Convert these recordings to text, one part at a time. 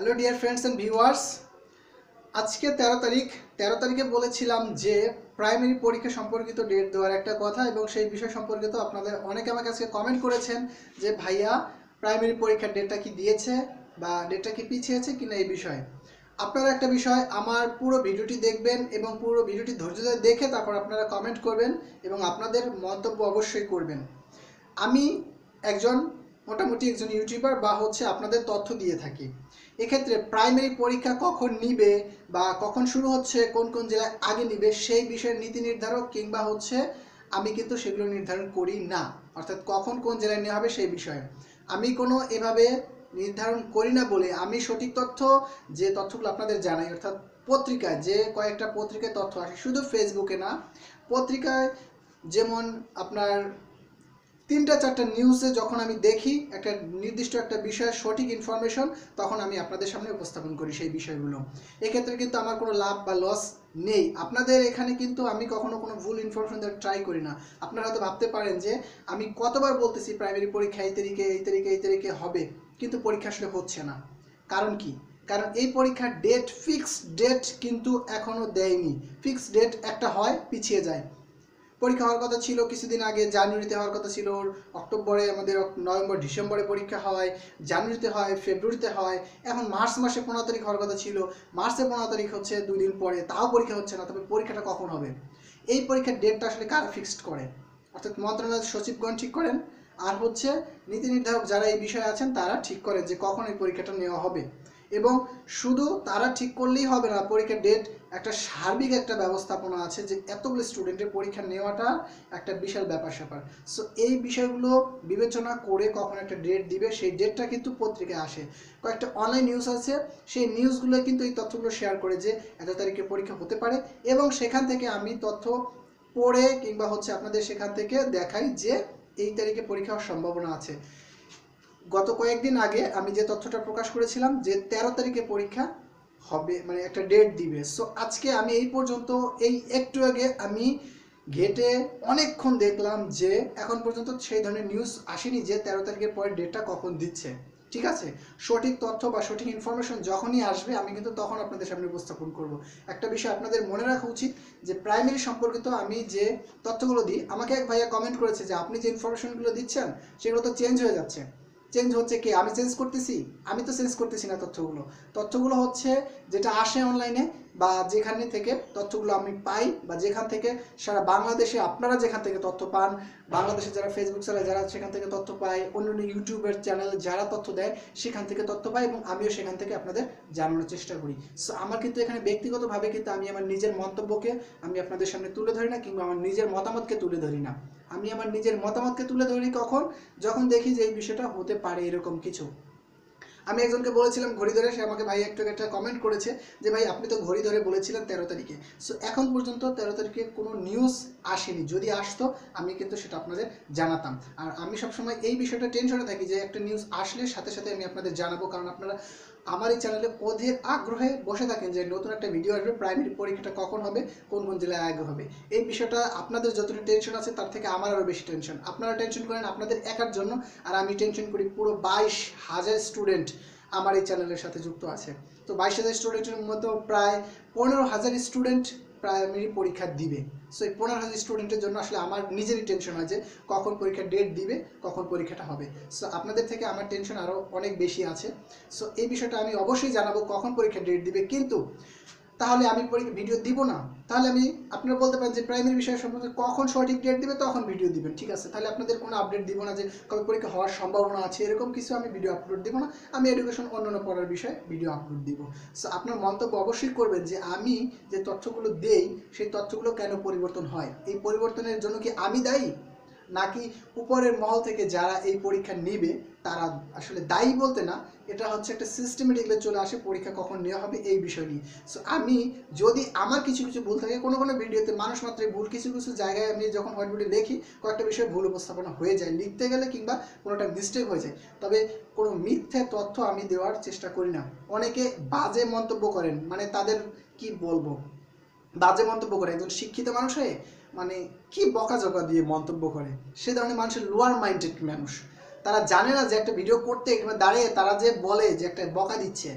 Hello dear friends and viewers আজকে তেরো তারিখ। তেরো তারিখে বলেছিলাম যে প্রাইমারি পরীক্ষা সম্পর্কিত ডেট দেওয়ার একটা কথা এবং সেই বিষয় সম্পর্কিত আপনাদের অনেকে আমাকে আজকে কমেন্ট করেছেন যে, ভাইয়া প্রাইমারি পরীক্ষার ডেটটা কি দিয়েছে বা ডেটটা কি পিছিয়েছে কিনা এই বিষয়ে? আপনারা একটা বিষয় আমার পুরো ভিডিওটি দেখবেন এবং পুরো ভিডিওটি ধৈর্য ধরে দেখে তারপর আপনারা কমেন্ট করবেন এবং আপনাদের মন্তব্য অবশ্যই করবেন। আমি একজন মোটামুটি একজন ইউটিউবার বা হচ্ছে আপনাদের তথ্য দিয়ে থাকি। এক্ষেত্রে প্রাইমারি পরীক্ষা কখন নিবে বা কখন শুরু হচ্ছে, কোন কোন জেলায় আগে নিবে, সেই বিষয়ের নীতি নির্ধারক কিংবা হচ্ছে আমি কিন্তু সেগুলো নির্ধারণ করি না। অর্থাৎ কখন কোন জেলায় নেওয়া হবে সেই বিষয়ে। আমি কোনো এভাবে নির্ধারণ করি না বলে আমি সঠিক তথ্য যে তথ্যগুলো আপনাদের জানাই, অর্থাৎ পত্রিকায় যে কয়েকটা পত্রিকায় তথ্য আসে, শুধু ফেসবুকে না, পত্রিকায় যেমন আপনার তিনটা চারটা নিউজে যখন আমি দেখি একটা নির্দিষ্ট একটা বিষয়ের সঠিক ইনফরমেশন তখন আমি আপনাদের সামনে উপস্থাপন করি সেই বিষয়গুলো। এক্ষেত্রে কিন্তু আমার কোনো লাভ বা লস নেই। আপনাদের এখানে কিন্তু আমি কখনো কোনো ভুল ইনফরমেশন দেওয়ার ট্রাই করি না। আপনারা হয়তো ভাবতে পারেন যে, আমি কতবার বলতেছি প্রাইমারি পরীক্ষা এই তারিখে এই তারিখে এই তারিখে হবে, কিন্তু পরীক্ষা আসলে হচ্ছে না। কারণ কি? কারণ এই পরীক্ষার ডেট ফিক্সড ডেট কিন্তু এখনও দেয়নি। ফিক্সড ডেট একটা হয়, পিছিয়ে যায়। পরীক্ষা হওয়ার কথা ছিল, কিছুদিন আগে জানুয়ারিতে হওয়ার কথা ছিল অক্টোবরে আমাদের নভেম্বর, ডিসেম্বরে পরীক্ষা হয়, জানুয়ারিতে হয়, ফেব্রুয়ারিতে হয়, এখন মার্চ মাসে পনেরো তারিখ হওয়ার কথা ছিল, মার্চে পনেরো তারিখ হচ্ছে দুই দিন পরে, তাও পরীক্ষা হচ্ছে না, তবে পরীক্ষাটা কখন হবে? এই পরীক্ষার ডেটটা আসলে কারা ফিক্সড করে? অর্থাৎ মন্ত্রণালয়ের সচিবগণ ঠিক করেন, আর হচ্ছে নীতি নির্ধারক যারা এই বিষয়ে আছেন, তারা ঠিক করেন যে কখন এই পরীক্ষাটা নেওয়া হবে। এবং শুধু তারা ঠিক করলেই হবে না, পরীক্ষার ডেট একটা সার্বিক একটা ব্যবস্থাপনা আছে যে এতগুলো স্টুডেন্টের পরীক্ষা নেওয়াটা একটা বিশাল ব্যাপার স্যাপার। সো এই বিষয়গুলো বিবেচনা করে কখন একটা ডেট দিবে, সেই ডেটটা কিন্তু পত্রিকায় আসে। কয়েকটা অনলাইন নিউজ আছে, সেই নিউজগুলো কিন্তু এই তথ্যগুলো শেয়ার করে যে এত তারিখে পরীক্ষা হতে পারে এবং সেখান থেকে আমি তথ্য পড়ে কিংবা হচ্ছে আপনাদের সেখান থেকে দেখাই যে এই তারিখে পরীক্ষা হওয়ার সম্ভাবনা আছে। গত কয়েকদিন আগে আমি যে তথ্যটা প্রকাশ করেছিলাম যে তেরো তারিখে পরীক্ষা হবে মানে একটা ডেট দিবে। সো আজকে আমি এই পর্যন্ত, এই একটু আগে আমি ঘেটে অনেকক্ষণ দেখলাম যে এখন পর্যন্ত সেই ধরনের নিউজ আসেনি যে তেরো তারিখের পরে ডেটটা কখন দিচ্ছে। ঠিক আছে? সঠিক তথ্য বা সঠিক ইনফরমেশন যখনই আসবে, আমি কিন্তু তখন আপনাদের সামনে উপস্থাপন করব। একটা বিষয় আপনাদের মনে রাখা উচিত যে প্রাইমারি সম্পর্কিত আমি যে তথ্যগুলো দিই, আমাকে এক ভাইয়া কমেন্ট করেছে যে, আপনি যে ইনফরমেশনগুলো দিচ্ছেন, সেগুলো তো চেঞ্জ হয়ে যাচ্ছে। চেঞ্জ হচ্ছে কি? আমি চেঞ্জ করতেছি? আমি তো চেঞ্জ করতেছি না তথ্যগুলো। তথ্যগুলো হচ্ছে যেটা আসে অনলাইনে বা যেখানে থেকে তথ্যগুলো আমি পাই বা যেখান থেকে সারা বাংলাদেশে আপনারা যেখান থেকে তথ্য পান, বাংলাদেশে যারা ফেসবুক চালায় যারা সেখান থেকে তথ্য পায় অন্য অন্য ইউটিউবের চ্যানেলে যারা তথ্য দেয়, সেখান থেকে তথ্য পাই এবং আমিও সেখান থেকে আপনাদের জানানোর চেষ্টা করি। সো আমার কিন্তু এখানে ব্যক্তিগতভাবে কিন্তু আমি আমার নিজের মন্তব্যকে আমি আপনাদের সামনে তুলে ধরি না কিংবা আমার নিজের মতামতকে তুলে ধরি না। আমি আমার নিজের মতামতকে তুলে ধরি কখন? যখন দেখি যে এই বিষয়টা হতে পারে এরকম কিছু। আমি একজনকে বলেছিলাম ঘড়ি ধরে, সে আমাকে ভাই একটু একটা কমেন্ট করেছে যে, ভাই, আপনি তো ঘড়ি ধরে বলেছিলেন তেরো তারিখে। সো এখন পর্যন্ত তেরো তারিখে কোনো নিউজ আসেনি। যদি আসতো, আমি কিন্তু সেটা আপনাদের জানাতাম। আর আমি সবসময় এই বিষয়টা টেনশনে থাকি যে, একটা নিউজ আসলে সাথে সাথে আমি আপনাদের জানাব। কারণ আপনারা আমার এই চ্যানেলে অধীর আগ্রহে বসে থাকেন যে নতুন একটা ভিডিও আসবে, প্রাইমারি পরীক্ষাটা কখন হবে, কোন কোন জেলায় আগে হবে। এই বিষয়টা আপনাদের যতটা টেনশন আছে, তার থেকে আমার আরও বেশি টেনশন আপনারা টেনশন করেন আপনাদের একার জন্য, আর আমি টেনশন করি পুরো বাইশ হাজার স্টুডেন্ট আমার এই চ্যানেলের সাথে যুক্ত আছে। তো বাইশ হাজার স্টুডেন্টের মতো প্রায় পনেরো হাজার স্টুডেন্ট প্রাইমারি পরীক্ষা দিবে। সো এই পনেরো হাজার স্টুডেন্টের জন্য আসলে আমার নিজেরই টেনশন যে, কখন পরীক্ষার ডেট দিবে, কখন পরীক্ষাটা হবে। সো আপনাদের থেকে আমার টেনশন আরও অনেক বেশি আছে। সো এই বিষয়টা আমি অবশ্যই জানাব কখন পরীক্ষার ডেট দিবে। কিন্তু তাহলে আমি ভিডিও দিব না। তাহলে আমি আপনারা বলতে পারেন যে প্রাইমারি বিষয় সম্পর্কে কখন সঠিক ডেট দিবে, তখন ভিডিও দিবেন, ঠিক আছে? তাহলে আপনাদের কোনো আপডেট দিব না যে কবে পরীক্ষা হওয়ার সম্ভাবনা আছে, এরকম কিছু আমি ভিডিও আপলোড দিব না। আমি এডুকেশন অন্যান্য পড়ার বিষয়ে ভিডিও আপলোড দিব। সো আপনার মন্তব্য অবশ্যই করবেন যে আমি যে তথ্যগুলো দেই, সেই তথ্যগুলো কেন পরিবর্তন হয়? এই পরিবর্তনের জন্য কি আমি দায়ী? নাকি উপরের মহল থেকে যারা এই পরীক্ষা নেবে, তারা আসলে দায়ী বলতে না, এটা হচ্ছে একটা সিস্টেমেটিকলি চলে আসে, পরীক্ষা কখন নেওয়া হবে এই বিষয় নিয়ে। সো আমি যদি আমার কিছু কিছু ভুল থাকে, কোনো কোনো ভিডিওতে মানুষ মাত্রই ভুল কিছু কিছু জায়গায় আমি যখন হোয়াইট বোর্ডে লিখি কয়েকটা বিষয়ে ভুল উপস্থাপনা হয়ে যায়, লিখতে গেলে কিংবা কোনোটা মিস্টেক হয়ে যায়। তবে কোনো মিথ্যে তথ্য আমি দেওয়ার চেষ্টা করি না। অনেকে বাজে মন্তব্য করেন মানে তাদের কি বলব? বাজে মন্তব্য করে, একজন শিক্ষিত মানুষ হয়ে মানে কি বকাঝকা দিয়ে মন্তব্য করে? সে ধরনের মানুষের লোয়ার মাইন্ডেড মানুষ। তারা জানে না যে একটা ভিডিও করতে এখানে দাঁড়িয়ে তারা যে বলে যে একটা বকা দিচ্ছে।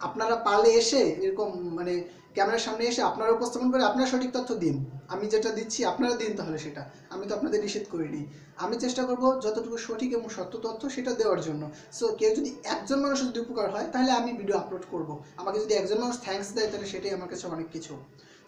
আপনারা পারলে এসে এরকম মানে ক্যামেরার সামনে এসে আপনারা উপস্থাপন করে আপনারা সঠিক তথ্য দিন। আমি যেটা দিচ্ছি আপনারা দিন তাহলে সেটা। আমি তো আপনাদের নিষেধ করিনি। আমি চেষ্টা করব যতটুকু সঠিক এবং সত্য তথ্য সেটা দেওয়ার জন্য। সো কেউ যদি একজন মানুষ যদি উপকার হয়, তাহলে আমি ভিডিও আপলোড করব। আমাকে যদি একজন মানুষ থ্যাঙ্কস দেয়, তাহলে সেটাই আমার কাছে অনেক কিছু।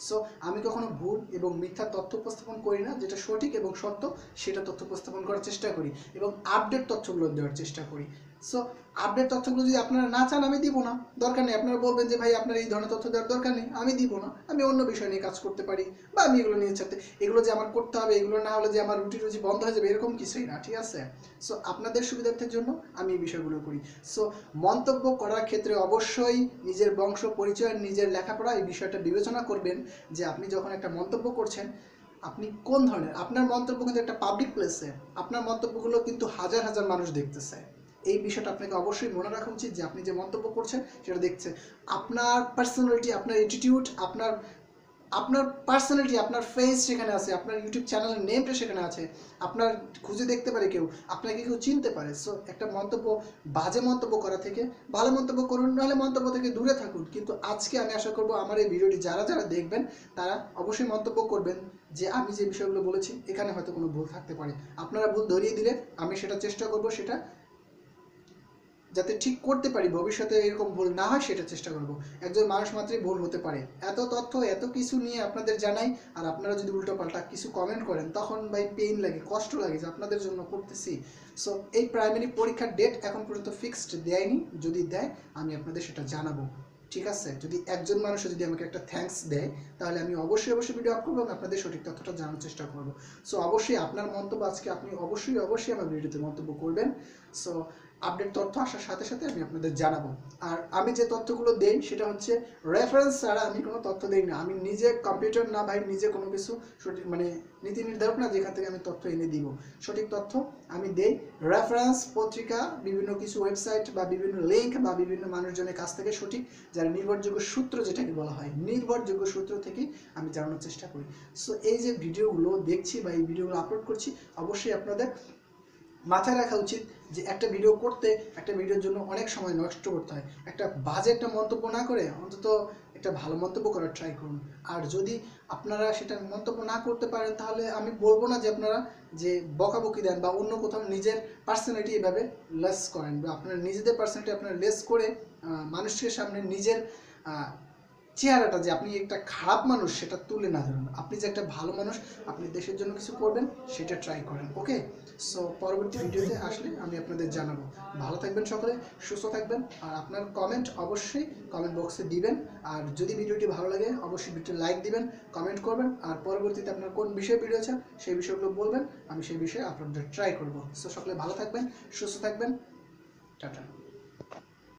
সো আমি কখনো ভুল এবং মিথ্যা তথ্য উপস্থাপন করি না, যেটা সঠিক এবং সত্য, সেটা তথ্য উপস্থাপন করার চেষ্টা করি এবং আপডেট তথ্যগুলো দেওয়ার চেষ্টা করি। সো আপডেট তথ্যগুলো যদি আপনারা না চান, আমি দিব না। দরকার নেই, আপনারা বলবেন যে, ভাই, আপনার এই ধরনের তথ্য দেওয়ার দরকার নেই। আমি দিব না। আমি অন্য বিষয় নিয়ে কাজ করতে পারি বা আমি এগুলো নিয়ে চাইতে এগুলো যে আমার করতে হবে, এগুলো না হলে যে আমার রুটি রুজি বন্ধ হয়ে যাবে, এরকম কিছুই না, ঠিক আছে? সো আপনাদের সুবিধার্থের জন্য আমি এই বিষয়গুলো করি। সো মন্তব্য করার ক্ষেত্রে অবশ্যই নিজের বংশ, পরিচয়, নিজের লেখাপড়া এই বিষয়টা বিবেচনা করবেন যে, আপনি যখন একটা মন্তব্য করছেন, আপনি কোন ধরনের আপনার মন্তব্য কিন্তু একটা পাবলিক প্লেসে আপনার মন্তব্যগুলো কিন্তু হাজার হাজার মানুষ দেখতেছে। এই বিষয়টা আপনাকে অবশ্যই মনে রাখা উচিত যে আপনি যে মন্তব্য করছেন সেটা দেখছে আপনার পার্সোনালিটি আপনার অ্যাটিটিউড আপনার আপনার পার্সোনালিটি আপনার ফেস সেখানে আছে, আপনার ইউটিউব চ্যানেলের নেমটা সেখানে আছে, আপনার খুঁজে দেখতে পারে কেউ, আপনাকে কেউ চিনতে পারে। সো একটা মন্তব্য, বাজে মন্তব্য করা থেকে ভালো মন্তব্য করুন, নাহলে মন্তব্য থেকে দূরে থাকুন। কিন্তু আজকে আমি আশা করব আমার এই ভিডিওটি যারা যারা দেখবেন, তারা অবশ্যই মন্তব্য করবেন যে আমি যে বিষয়গুলো বলেছি, এখানে হয়তো কোনো ভুল থাকতে পারে। আপনারা ভুল ধরিয়ে দিলে আমি সেটা চেষ্টা করব সেটা যাতে ঠিক করতে পারি, ভবিষ্যতে এরকম ভুল না হয় সেটা চেষ্টা করব। একজন মানুষ মাত্রই ভুল হতে পারে। এত তথ্য, এত কিছু নিয়ে আপনাদের জানাই, আর আপনারা যদি উল্টো পাল্টা কিছু কমেন্ট করেন, তখন ভাই পেইন লাগে, কষ্ট লাগে যে আপনাদের জন্য করতেছি। সো এই প্রাইমারি পরীক্ষার ডেট এখন পর্যন্ত ফিক্সড দেয়নি। যদি দেয়, আমি আপনাদের সেটা জানাব। ঠিক আছে? যদি একজন মানুষ যদি আমাকে একটা থ্যাঙ্কস দেয়, তাহলে আমি অবশ্যই অবশ্যই ভিডিও আপ করব এবং আপনাদের সঠিক তথ্যটা জানার চেষ্টা করব। সো অবশ্যই আপনার মন্তব্য আজকে আপনি অবশ্যই অবশ্যই আমার ভিডিওতে মন্তব্য করবেন। সো আপডেট তথ্য আসার সাথে সাথে আমি আপনাদের জানাব। আর আমি যে তথ্যগুলো দেই, সেটা হচ্ছে রেফারেন্স ছাড়া আমি কোনো তথ্য দেই না। আমি নিজে কম্পিউটার না ভাই, নিজে কোনো কিছু সঠিক মানে নীতি নির্ধারক না, যেখান থেকে আমি তথ্য এনে দিব। সঠিক তথ্য আমি দেই রেফারেন্স পত্রিকা, বিভিন্ন কিছু ওয়েবসাইট বা বিভিন্ন লিঙ্ক বা বিভিন্ন মানুষজনের কাছ থেকে সঠিক, যারা নির্ভরযোগ্য সূত্র যেটাকে বলা হয়। নির্ভরযোগ্য সূত্র থেকে আমি জানানোর চেষ্টা করি। সো এই যে ভিডিওগুলো দেখছি বা এই ভিডিওগুলো আপলোড করছি, অবশ্যই আপনাদের মাথায় রাখা উচিত যে একটা ভিডিও করতে, একটা ভিডিওর জন্য অনেক সময় নষ্ট করতে হয়। একটা বাজে একটা মন্তব্য না করে অন্তত একটা ভালো মন্তব্য করার ট্রাই করুন। আর যদি আপনারা সেটা মন্তব্য না করতে পারেন, তাহলে আমি বলব না যে আপনারা যে বকাবকি দেন বা অন্য কোথাও নিজের পার্সোনালিটি এভাবে লেস করেন বা আপনার নিজেদের পার্সোনালিটি আপনারা লেস করে মানুষের সামনে নিজের চেহারাটা যে আপনি একটা খারাপ মানুষ, সেটা তুলে না ধরুন। আপনি যে একটা ভালো মানুষ, আপনি দেশের জন্য কিছু করবেন, সেটা ট্রাই করেন ওকে সো পরবর্তী ভিডিওতে আসলে আমি আপনাদের জানাব। ভালো থাকবেন সকলে, সুস্থ থাকবেন, আর আপনার কমেন্ট অবশ্যই কমেন্ট বক্সে দিবেন। আর যদি ভিডিওটি ভালো লাগে, অবশ্যই ভিডিও লাইক দিবেন কমেন্ট করবেন। আর পরবর্তীতে আপনার কোন বিষয়ে ভিডিও আছে, সেই বিষয়গুলো বলবেন, আমি সেই বিষয়ে আপনাদের ট্রাই করব। সো সকলে ভালো থাকবেন, সুস্থ থাকবেন, টাটা।